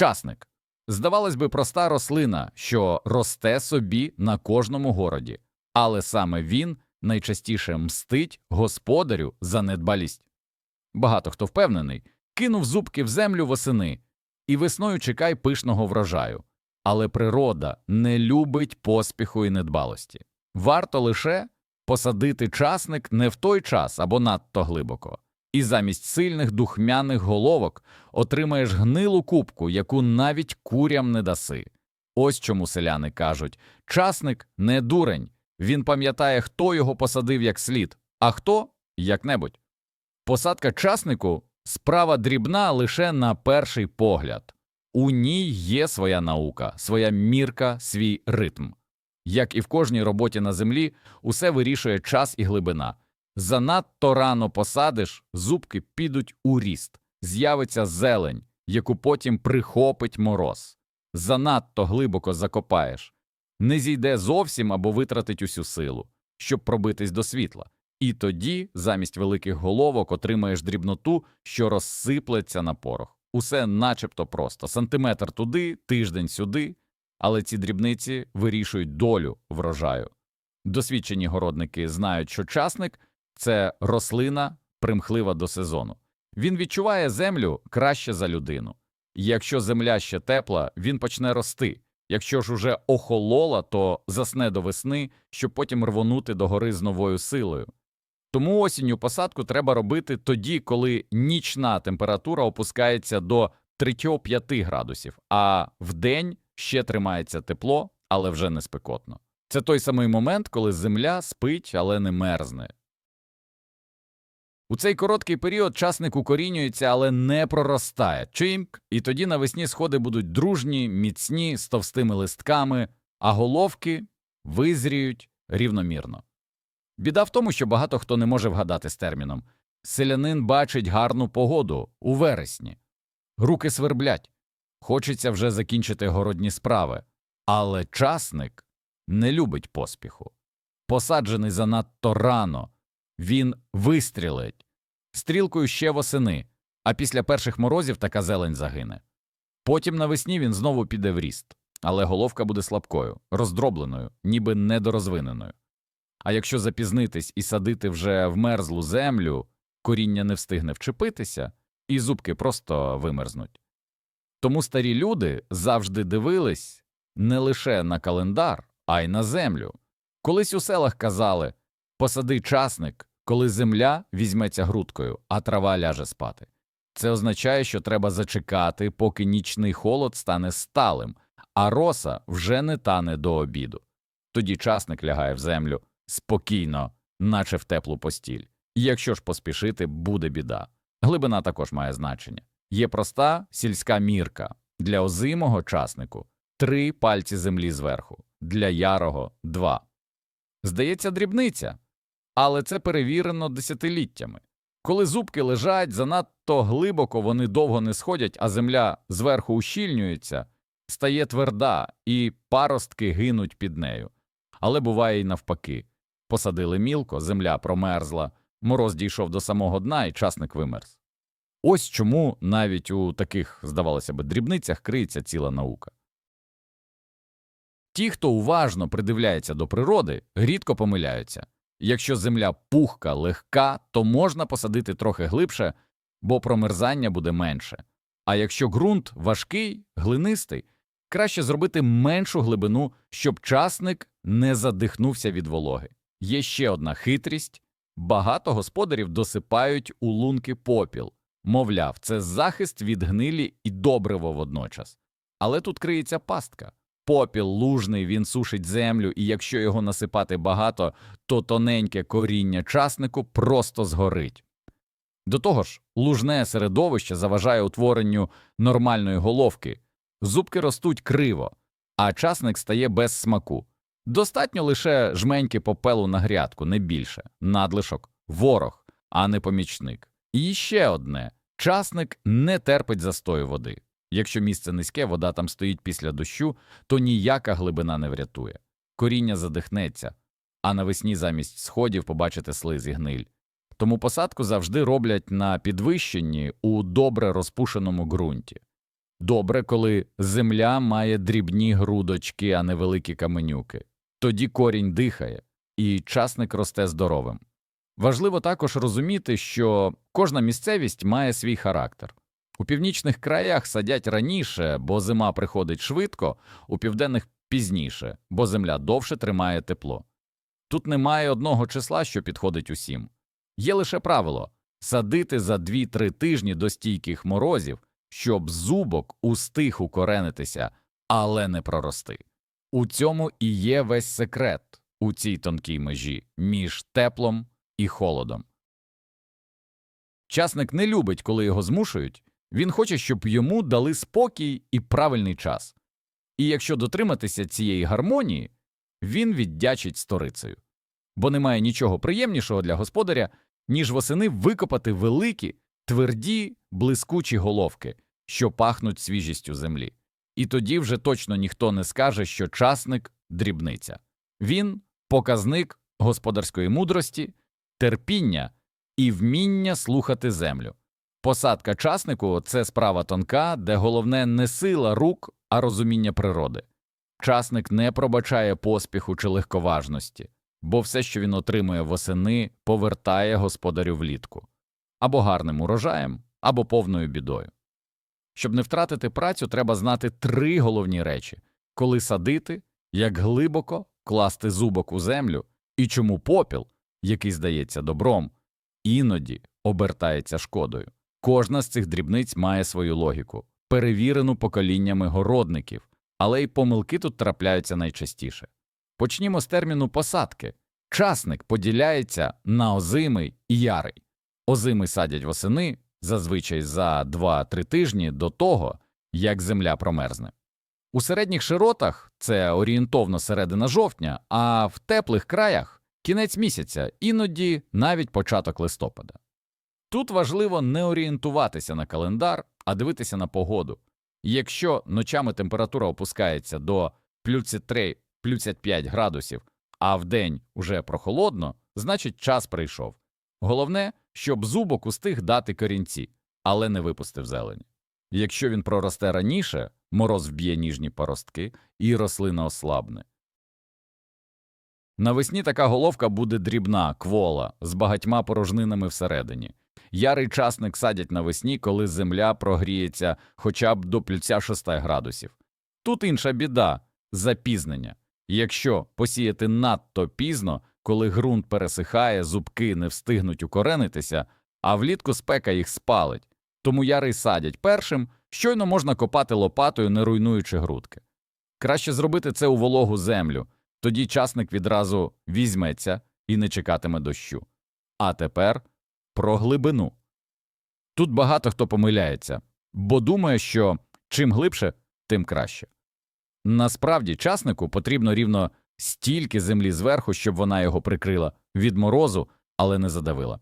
Часник. Здавалось би, проста рослина, що росте собі на кожному городі, але саме він найчастіше мстить господарю за недбалість. Багато хто впевнений, кинув зубки в землю восени і весною чекай пишного врожаю. Але природа не любить поспіху і недбалості. Варто лише посадити часник не в той час або надто глибоко, і замість сильних духмяних головок отримаєш гнилу кубку, яку навіть курям не даси. Ось чому селяни кажуть часник не дурень, він пам'ятає, хто його посадив як слід, а хто як небудь. Посадка часнику справа дрібна лише на перший погляд. У ній є своя наука, своя мірка, свій ритм. Як і в кожній роботі на землі, усе вирішує час і глибина. Занадто рано посадиш, зубки підуть у ріст, з'явиться зелень, яку потім прихопить мороз. Занадто глибоко закопаєш, не зійде зовсім або витратить усю силу, щоб пробитись до світла. І тоді, замість великих головок, отримаєш дрібноту, що розсиплеться на порох. Усе начебто просто сантиметр туди, тиждень сюди, але ці дрібниці вирішують долю врожаю. Досвідчені городники знають, що часник це рослина примхлива до сезону. Він відчуває землю краще за людину. І Якщо земля ще тепла, він почне рости. Якщо ж уже охолола, то засне до весни, щоб потім рвонути до гори з новою силою. Тому осінню посадку треба робити тоді, коли нічна температура опускається до 3-5 градусів, а вдень ще тримається тепло, але вже не спекотно. Це той самий момент, коли земля спить, але не мерзне. У цей короткий період часник укорінюється, але не проростає. Чимк, і тоді навесні сходи будуть дружні, міцні, з товстими листками, а головки визріють рівномірно. Біда в тому, що багато хто не може вгадати з терміном. Селянин бачить гарну погоду у вересні. Руки сверблять. Хочеться вже закінчити городні справи. Але часник не любить поспіху. Посаджений занадто рано, він вистрілить стрілкою ще восени, а після перших морозів така зелень загине. Потім навесні він знову піде в ріст, але головка буде слабкою, роздробленою, ніби недорозвиненою. А якщо запізнитись і садити вже в мерзлу землю, коріння не встигне вчепитися, і зубки просто вимерзнуть. Тому старі люди завжди дивились не лише на календар, а й на землю. Колись у селах казали посади часник, коли земля візьметься грудкою, а трава ляже спати. Це означає, що треба зачекати, поки нічний холод стане сталим, а роса вже не тане до обіду. Тоді часник лягає в землю спокійно, наче в теплу постіль. Якщо ж поспішити, буде біда. Глибина також має значення. Є проста сільська мірка для озимого часнику три пальці землі зверху, для ярого два. Здається, дрібниця, але це перевірено десятиліттями. Коли зубки лежать занадто глибоко, вони довго не сходять, а земля зверху ущільнюється, стає тверда, і паростки гинуть під нею. Але буває й навпаки посадили мілко, земля промерзла, мороз дійшов до самого дна, і часник вимерз. Ось чому навіть у таких, здавалося б, дрібницях криється ціла наука. Ті, хто уважно придивляється до природи, рідко помиляються. Якщо земля пухка, легка, то можна посадити трохи глибше, бо промерзання буде менше. А якщо ґрунт важкий, глинистий, краще зробити меншу глибину, щоб часник не задихнувся від вологи. Є ще одна хитрість багато господарів досипають у лунки попіл. Мовляв, це захист від гнилі і добриво водночас. Але тут криється пастка. Попіл лужний, він сушить землю, і якщо його насипати багато, то тоненьке коріння часнику просто згорить. До того ж, лужне середовище заважає утворенню нормальної головки, зубки ростуть криво, а часник стає без смаку. Достатньо лише жменьки попелу на грядку, не більше, надлишок, ворог, а не помічник. І ще одне часник не терпить застою води. Якщо місце низьке, вода там стоїть після дощу, то ніяка глибина не врятує. Коріння задихнеться, а навесні замість сходів побачите слиз і гниль. Тому посадку завжди роблять на підвищенні у добре розпушеному ґрунті. Добре, коли земля має дрібні грудочки, а не великі каменюки. Тоді корінь дихає, і часник росте здоровим. Важливо також розуміти, що кожна місцевість має свій характер. У північних краях садять раніше, бо зима приходить швидко, у південних пізніше, бо земля довше тримає тепло. Тут немає одного числа, що підходить усім. Є лише правило садити за 2-3 тижні до стійких морозів, щоб зубок устиг укоренитися, але не прорости. У цьому і є весь секрет у цій тонкій межі між теплом і холодом. Часник не любить, коли його змушують, він хоче, щоб йому дали спокій і правильний час. І якщо дотриматися цієї гармонії, він віддячить сторицею. Бо немає нічого приємнішого для господаря, ніж восени викопати великі, тверді, блискучі головки, що пахнуть свіжістю землі. І тоді вже точно ніхто не скаже, що часник дрібниця. Він показник господарської мудрості, терпіння і вміння слухати землю. Посадка часнику це справа тонка, де головне не сила рук, а розуміння природи. Часник не пробачає поспіху чи легковажності, бо все, що він отримує восени, повертає господарю влітку або гарним урожаєм, або повною бідою. Щоб не втратити працю, треба знати три головні речі коли садити, як глибоко класти зубок у землю, і чому попіл, який здається добром, іноді обертається шкодою. Кожна з цих дрібниць має свою логіку, перевірену поколіннями городників, але й помилки тут трапляються найчастіше. Почнімо з терміну посадки. Часник поділяється на озимий і ярий. Озими садять восени зазвичай за 2-3 тижні до того, як земля промерзне. У середніх широтах це орієнтовно середина жовтня, а в теплих краях кінець місяця, іноді навіть початок листопада. Тут важливо не орієнтуватися на календар, а дивитися на погоду. Якщо ночами температура опускається до плюс 3, плюс 5 градусів, а вдень уже прохолодно, значить час прийшов. Головне, щоб зубок устиг дати корінці, але не випустив зелень. Якщо він проросте раніше, мороз вб'є ніжні паростки і рослина ослабне. Навесні така головка буде дрібна, квола, з багатьма порожнинами всередині. Ярий часник садять навесні, коли земля прогріється хоча б до плюся 6 градусів. Тут інша біда запізнення. Якщо посіяти надто пізно, коли ґрунт пересихає, зубки не встигнуть укоренитися, а влітку спека їх спалить. Тому ярий садять першим, щойно можна копати лопатою, не руйнуючи грудки. Краще зробити це у вологу землю, тоді часник відразу візьметься і не чекатиме дощу. А тепер про глибину. Тут багато хто помиляється, бо думає, що чим глибше, тим краще. Насправді часнику потрібно рівно стільки землі зверху, щоб вона його прикрила від морозу, але не задавила.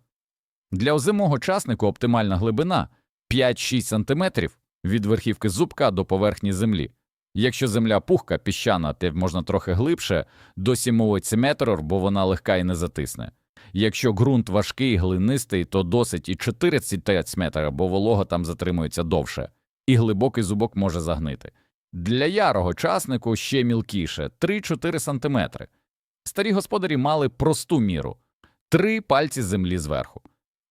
Для озимого часнику оптимальна глибина 5-6 см від верхівки зубка до поверхні землі. Якщо земля пухка, піщана, то можна трохи глибше, до 7 см, бо вона легка і не затисне. Якщо ґрунт важкий, глинистий, то досить і 40 см, бо волога там затримується довше, і глибокий зубок може загнити. Для ярого часнику ще мілкіше 3-4 см. Старі господарі мали просту міру три пальці землі зверху.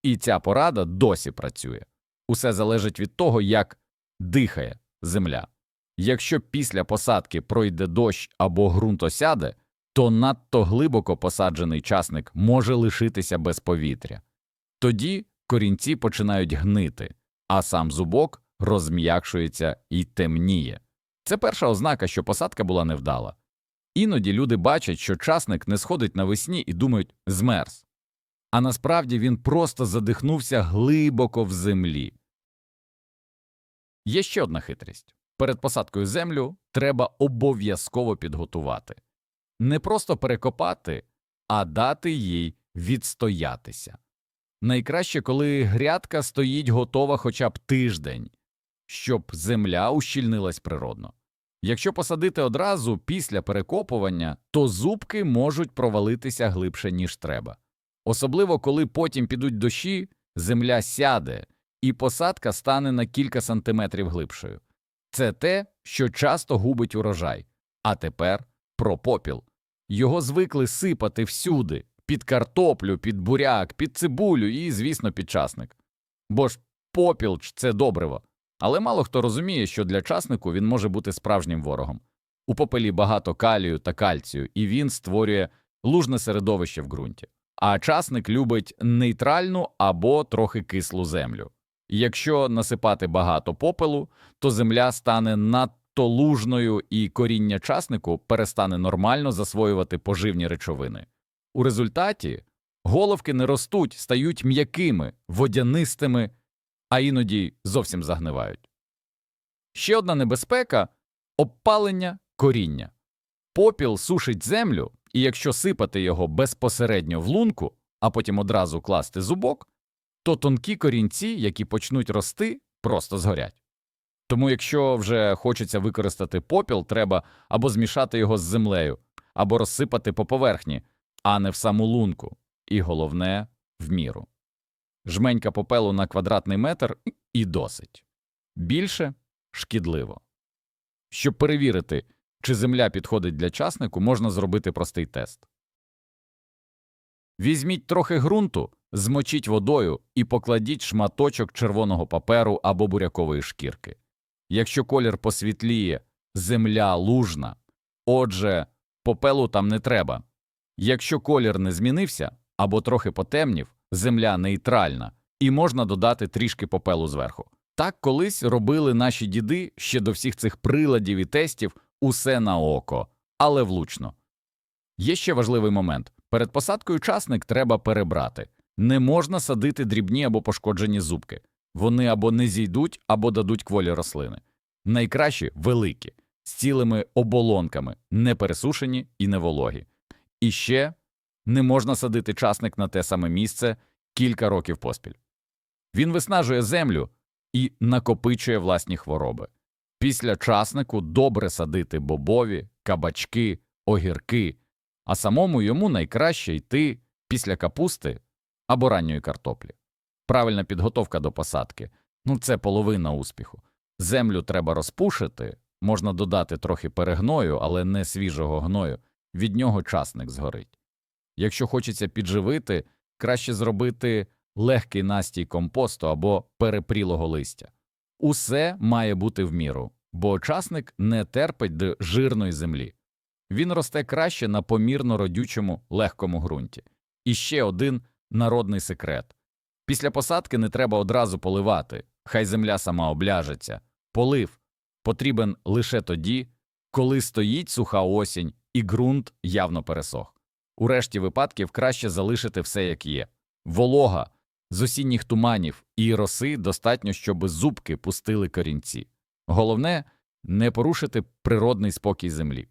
І ця порада досі працює. Усе залежить від того, як дихає земля. Якщо після посадки пройде дощ або ґрунт осяде, то надто глибоко посаджений часник може лишитися без повітря. Тоді корінці починають гнити, а сам зубок розм'якшується і темніє. Це перша ознака, що посадка була невдала. Іноді люди бачать, що часник не сходить навесні і думають змерз. А насправді він просто задихнувся глибоко в землі. Є ще одна хитрість перед посадкою землю треба обов'язково підготувати не просто перекопати, а дати їй відстоятися. Найкраще, коли грядка стоїть готова хоча б тиждень, щоб земля ущільнилась природно. Якщо посадити одразу після перекопування, то зубки можуть провалитися глибше, ніж треба. Особливо коли потім підуть дощі, земля сяде, і посадка стане на кілька сантиметрів глибшою. Це те, що часто губить урожай. А тепер про попіл. Його звикли сипати всюди під картоплю, під буряк, під цибулю і, звісно, під часник. Бо ж попіл ж це добриво. Але мало хто розуміє, що для часнику він може бути справжнім ворогом. У попелі багато калію та кальцію, і він створює лужне середовище в ґрунті. А часник любить нейтральну або трохи кислу землю. Якщо насипати багато попелу, то земля стане надто лужною і коріння часнику перестане нормально засвоювати поживні речовини. У результаті головки не ростуть, стають м'якими, водянистими, а іноді зовсім загнивають. Ще одна небезпека обпалення коріння. Попіл сушить землю, і якщо сипати його безпосередньо в лунку, а потім одразу класти зубок, то тонкі корінці, які почнуть рости, просто згорять. Тому, якщо вже хочеться використати попіл, треба або змішати його з землею, або розсипати по поверхні, а не в саму лунку, і головне в міру. Жменька попелу на квадратний метр і досить. Більше шкідливо. Щоб перевірити, чи земля підходить для часнику, можна зробити простий тест. Візьміть трохи ґрунту, змочіть водою і покладіть шматочок червоного паперу або бурякової шкірки. Якщо колір посвітліє, земля лужна, отже, попелу там не треба. Якщо колір не змінився або трохи потемнів, земля нейтральна, і можна додати трішки попелу зверху. Так колись робили наші діди ще до всіх цих приладів і тестів усе на око, але влучно. Є ще важливий момент перед посадкою часник треба перебрати. Не можна садити дрібні або пошкоджені зубки. Вони або не зійдуть, або дадуть кволі рослини. Найкращі великі, з цілими оболонками, не пересушені і не вологі. І ще не можна садити часник на те саме місце кілька років поспіль. Він виснажує землю і накопичує власні хвороби. Після часнику добре садити бобові, кабачки, огірки, а самому йому найкраще йти після капусти або ранньої картоплі. Правильна підготовка до посадки ну це половина успіху. Землю треба розпушити, можна додати трохи перегною, але не свіжого гною, від нього часник згорить. Якщо хочеться підживити, краще зробити легкий настій компосту або перепрілого листя. Усе має бути в міру, бо часник не терпить до жирної землі. Він росте краще на помірно родючому легкому ґрунті. І ще один народний секрет. Після посадки не треба одразу поливати, хай земля сама обляжеться. Полив потрібен лише тоді, коли стоїть суха осінь і ґрунт явно пересох. У решті випадків краще залишити все як є. Волога з осінніх туманів і роси достатньо, щоб зубки пустили корінці. Головне не порушити природний спокій землі.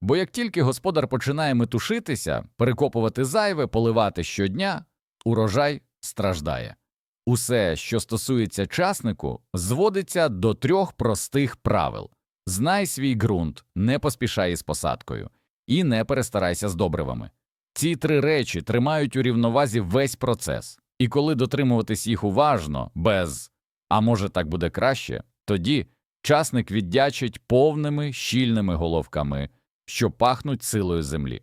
Бо як тільки господар починає метушитися, перекопувати зайве, поливати щодня, урожай страждає. Усе, що стосується часнику, зводиться до трьох простих правил знай свій ґрунт, не поспішай із посадкою, і не перестарайся з добривами. Ці три речі тримають у рівновазі весь процес, і коли дотримуватись їх уважно, без а може так буде краще, тоді часник віддячить повними щільними головками, що пахнуть силою землі.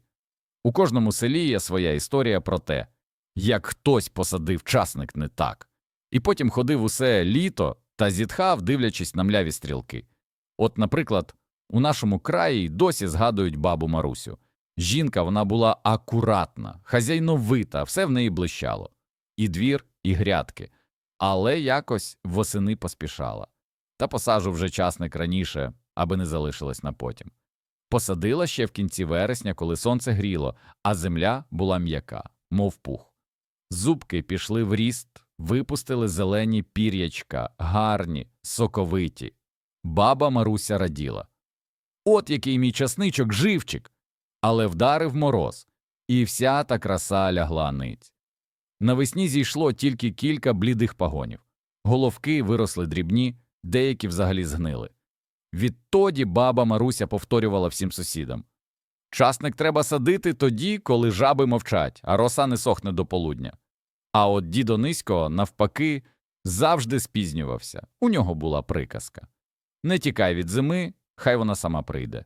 У кожному селі є своя історія про те, як хтось посадив часник не так, і потім ходив усе літо та зітхав, дивлячись на мляві стрілки. От, наприклад, у нашому краї досі згадують бабу Марусю. Жінка вона була акуратна, хазяйновита, все в неї блищало і двір, і грядки, але якось восени поспішала. Та посажу вже часник раніше, аби не залишилось на потім. Посадила ще в кінці вересня, коли сонце гріло, а земля була м'яка, мов пух. Зубки пішли в ріст, випустили зелені пір'ячка, гарні, соковиті. Баба Маруся раділа. От який мій часничок живчик. Але вдарив мороз, і вся та краса лягла ниць. Навесні зійшло тільки кілька блідих пагонів. Головки виросли дрібні, деякі взагалі згнили. Відтоді баба Маруся повторювала всім сусідам Часник треба садити тоді, коли жаби мовчать, а роса не сохне до полудня. А от дідо Нисько, навпаки, завжди спізнювався. У нього була приказка Не тікай від зими, хай вона сама прийде.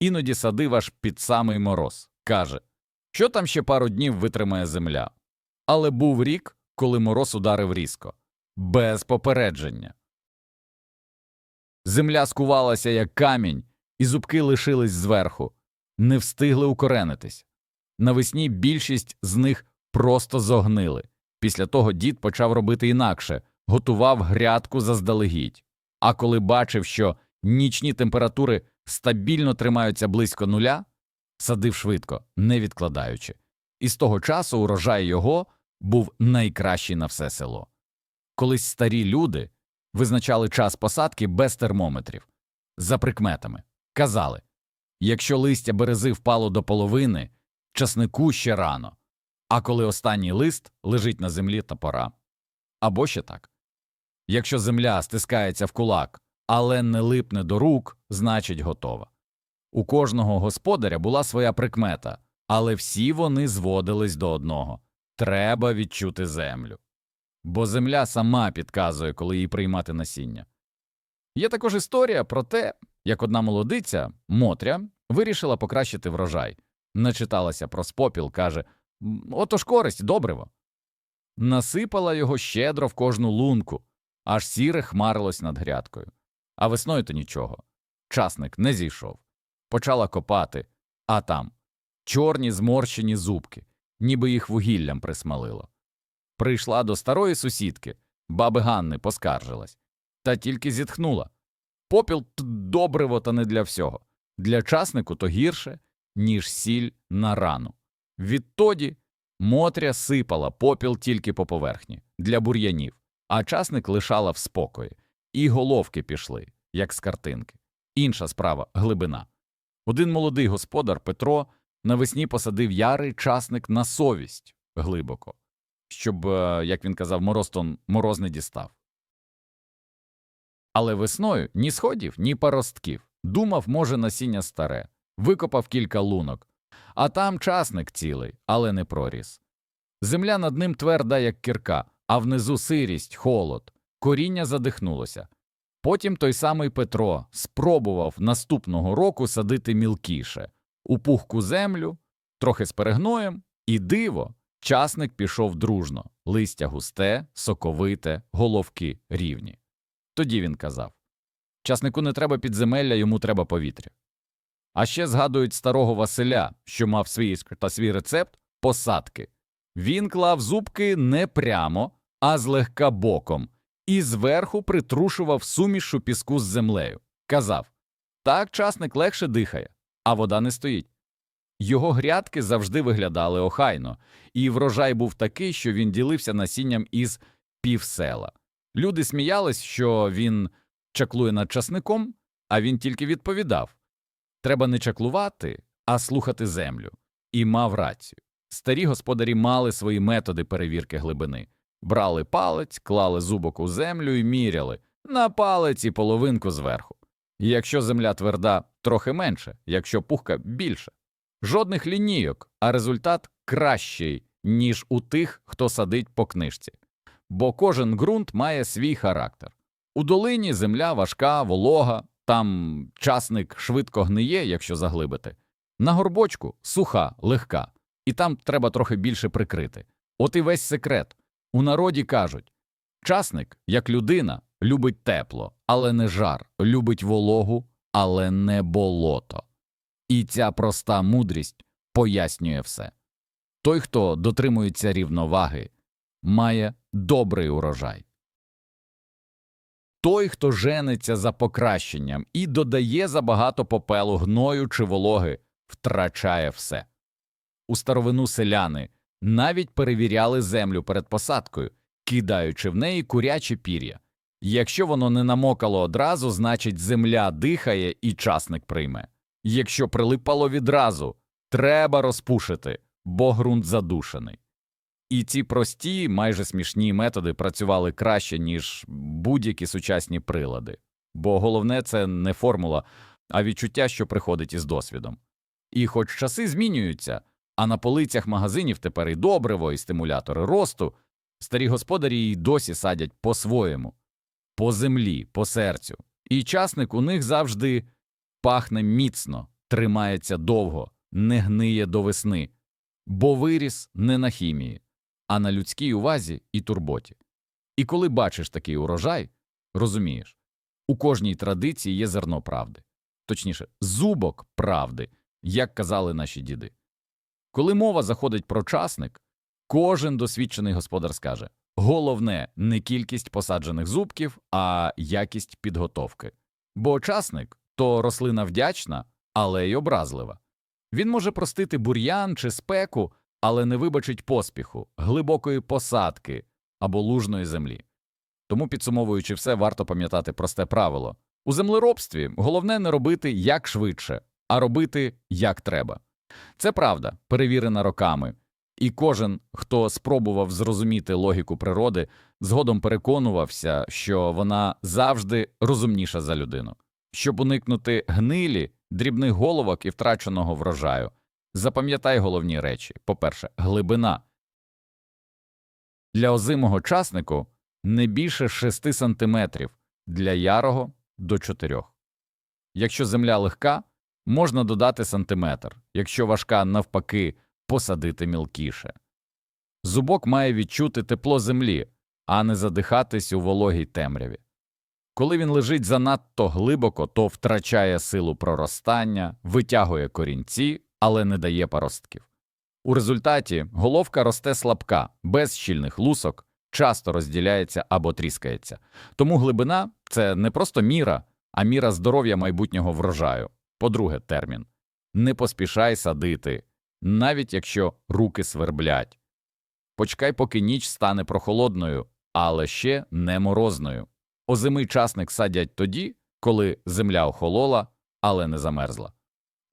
Іноді садив аж під самий мороз. Каже, що там ще пару днів витримає земля. Але був рік, коли мороз ударив різко, без попередження. Земля скувалася, як камінь, і зубки лишились зверху, не встигли укоренитись. Навесні більшість з них просто зогнили. Після того дід почав робити інакше готував грядку заздалегідь. А коли бачив, що нічні температури стабільно тримаються близько нуля, садив швидко, не відкладаючи. І з того часу урожай його був найкращий на все село. Колись старі люди визначали час посадки без термометрів, за прикметами. Казали якщо листя берези впало до половини, часнику ще рано, а коли останній лист лежить на землі та пора. Або ще так. Якщо земля стискається в кулак, але не липне до рук, значить готова. У кожного господаря була своя прикмета, але всі вони зводились до одного треба відчути землю. Бо земля сама підказує, коли їй приймати насіння. Є також історія про те, як одна молодиця, Мотря, вирішила покращити врожай. Начиталася про спопіл, каже Отож користь, добриво. Насипала його щедро в кожну лунку, аж сіре хмарилось над грядкою. А весною то нічого. Часник не зійшов. Почала копати, а там чорні зморщені зубки, ніби їх вугіллям присмалило. Прийшла до старої сусідки, баби Ганни поскаржилась, та тільки зітхнула. Попіл добриво та не для всього. Для часнику то гірше, ніж сіль на рану. Відтоді Мотря сипала попіл тільки по поверхні для бур'янів, а часник лишала в спокої, і головки пішли, як з картинки. Інша справа глибина. Один молодий господар Петро навесні посадив ярий часник на совість глибоко, щоб, е, як він казав, морозтон мороз не дістав. Але весною ні сходів, ні паростків. Думав, може, насіння старе, викопав кілька лунок, а там часник цілий, але не проріс. Земля над ним тверда, як кірка, а внизу сирість, холод, коріння задихнулося. Потім той самий Петро спробував наступного року садити мілкіше, у пухку землю, трохи з перегноєм, і диво, часник пішов дружно, листя густе, соковите, головки рівні. Тоді він казав часнику не треба підземелля, йому треба повітря. А ще згадують старого Василя, що мав свій та свій рецепт посадки. Він клав зубки не прямо, а злегка боком, і зверху притрушував сумішу піску з землею. Казав так часник легше дихає, а вода не стоїть. Його грядки завжди виглядали охайно, і врожай був такий, що він ділився насінням із півсела. Люди сміялись, що він чаклує над часником, а він тільки відповідав треба не чаклувати, а слухати землю, і мав рацію. Старі господарі мали свої методи перевірки глибини брали палець, клали зубок у землю і міряли на палець і половинку зверху. Якщо земля тверда, трохи менше, якщо пухка більше. Жодних лінійок, а результат кращий, ніж у тих, хто садить по книжці. Бо кожен ґрунт має свій характер. У долині земля важка, волога, там часник швидко гниє, якщо заглибити. На горбочку суха, легка, і там треба трохи більше прикрити. От і весь секрет. У народі кажуть часник, як людина, любить тепло, але не жар, любить вологу, але не болото. І ця проста мудрість пояснює все. Той, хто дотримується рівноваги, має добрий урожай. Той, хто жениться за покращенням і додає забагато попелу гною чи вологи, втрачає все. У старовину селяни навіть перевіряли землю перед посадкою, кидаючи в неї куряче пір'я. Якщо воно не намокало одразу, значить земля дихає і часник прийме. Якщо прилипало відразу, треба розпушити, бо ґрунт задушений. І ці прості, майже смішні методи працювали краще, ніж будь-які сучасні прилади, бо головне це не формула, а відчуття, що приходить із досвідом. І хоч часи змінюються, а на полицях магазинів тепер і добриво, і стимулятори росту, Старі господарі й досі садять по-своєму, по землі, по серцю. І часник у них завжди пахне міцно, тримається довго, не гниє до весни, бо виріс не на хімії, а на людській увазі і турботі. І коли бачиш такий урожай, розумієш, у кожній традиції є зерно правди, точніше, зубок правди, як казали наші діди. Коли мова заходить про часник, кожен досвідчений господар скаже головне не кількість посаджених зубків, а якість підготовки. Бо часник то рослина вдячна, але й образлива. Він може простити бур'ян чи спеку, але не вибачить поспіху, глибокої посадки або лужної землі. Тому, підсумовуючи все, варто пам'ятати просте правило у землеробстві головне не робити як швидше, а робити як треба. Це правда, перевірена роками, і кожен, хто спробував зрозуміти логіку природи, згодом переконувався, що вона завжди розумніша за людину. Щоб уникнути гнилі, дрібних головок і втраченого врожаю, запам'ятай головні речі по-перше, глибина. Для озимого часнику не більше 6 см, для ярого – до 4. Якщо земля легка, можна додати сантиметр, якщо важка, навпаки, посадити мілкіше. Зубок має відчути тепло землі, а не задихатись у вологій темряві. Коли він лежить занадто глибоко, то втрачає силу проростання, витягує корінці, але не дає паростків. У результаті головка росте слабка, без щільних лусок, часто розділяється або тріскається. Тому глибина це не просто міра, а міра здоров'я майбутнього врожаю. По-друге, термін не поспішай садити, навіть якщо руки сверблять. Почекай, поки ніч стане прохолодною, але ще не морозною. Озимий часник садять тоді, коли земля охолола, але не замерзла,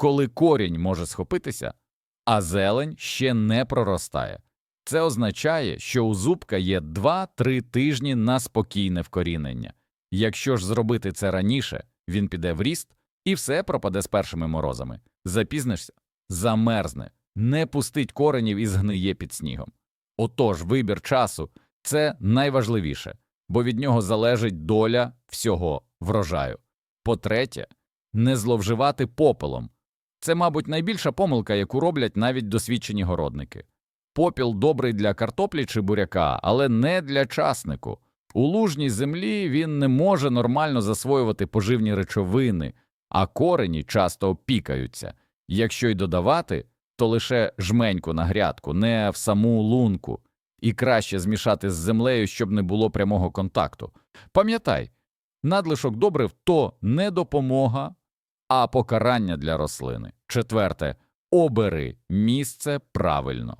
коли корінь може схопитися, а зелень ще не проростає. Це означає, що у зубка є 2-3 тижні на спокійне вкорінення. Якщо ж зробити це раніше, він піде в ріст і все пропаде з першими морозами. Запізнишся, замерзне, не пустить коренів і згниє під снігом. Отож, вибір часу це найважливіше, бо від нього залежить доля всього врожаю. По-третє, не зловживати попелом. Це, мабуть, найбільша помилка, яку роблять навіть досвідчені городники. Попіл добрий для картоплі чи буряка, але не для часнику. У лужній землі він не може нормально засвоювати поживні речовини, а корені часто опікаються. Якщо й додавати, то лише жменьку на грядку, не в саму лунку, і краще змішати з землею, щоб не було прямого контакту. Пам'ятай, надлишок добрив то не допомога, а покарання для рослини. Четверте, обери місце правильно.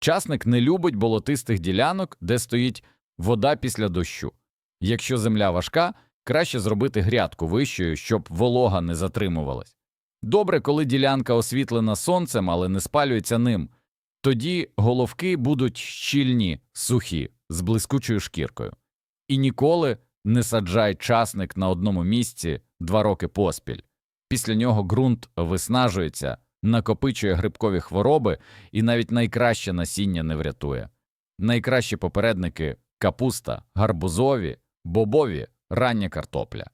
Часник не любить болотистих ділянок, де стоїть вода після дощу. Якщо земля важка, краще зробити грядку вищою, щоб волога не затримувалась. Добре, коли ділянка освітлена сонцем, але не спалюється ним, тоді головки будуть щільні, сухі, з блискучою шкіркою. І ніколи не саджай часник на одному місці два роки поспіль. Після нього ґрунт виснажується, накопичує грибкові хвороби, і навіть найкраще насіння не врятує. Найкращі попередники капуста, гарбузові, бобові, рання картопля.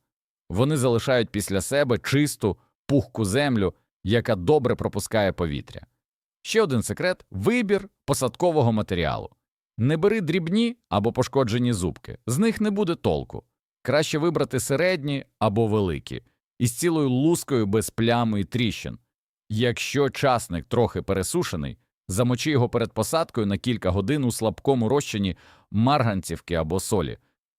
Вони залишають після себе чисту, пухку землю, яка добре пропускає повітря. Ще один секрет вибір посадкового матеріалу. Не бери дрібні або пошкоджені зубки, з них не буде толку. Краще вибрати середні або великі, із цілою лускою без плями і тріщин. Якщо часник трохи пересушений, замочи його перед посадкою на кілька годин у слабкому розчині марганцівки або солі.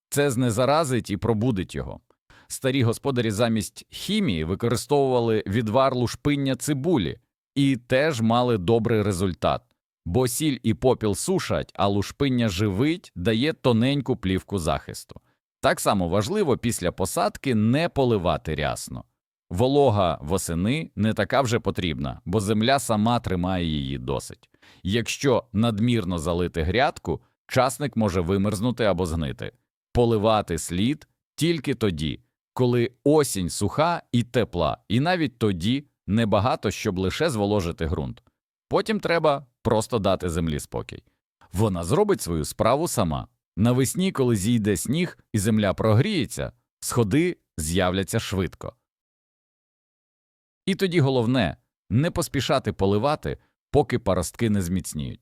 Це знезаразить і пробудить його. Старі господарі замість хімії використовували відвар лушпиння цибулі і теж мали добрий результат, бо сіль і попіл сушать, а лушпиння живить, дає тоненьку плівку захисту. Так само важливо після посадки не поливати рясно. Волога восени не така вже потрібна, бо земля сама тримає її досить. Якщо надмірно залити грядку, часник може вимерзнути або згнити. Поливати слід тільки тоді, коли осінь суха і тепла, і навіть тоді небагато, щоб лише зволожити ґрунт. Потім треба просто дати землі спокій. вона зробить свою справу сама. Навесні, коли зійде сніг і земля прогріється, сходи з'являться швидко. І тоді головне не поспішати поливати, поки паростки не зміцніють.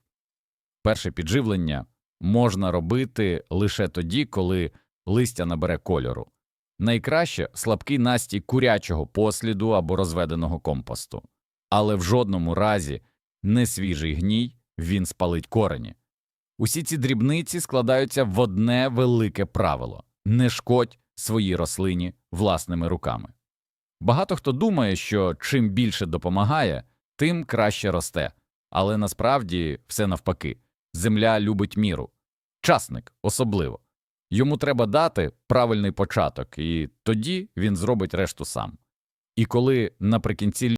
Перше підживлення можна робити лише тоді, коли листя набере кольору. Найкраще слабкий настій курячого посліду або розведеного компосту. Але в жодному разі не свіжий гній, він спалить корені. Усі ці дрібниці складаються в одне велике правило не шкодь своїй рослині власними руками. Багато хто думає, що чим більше допомагає, тим краще росте, але насправді все навпаки земля любить міру, часник особливо. Йому треба дати правильний початок, і тоді він зробить решту сам. І коли наприкінці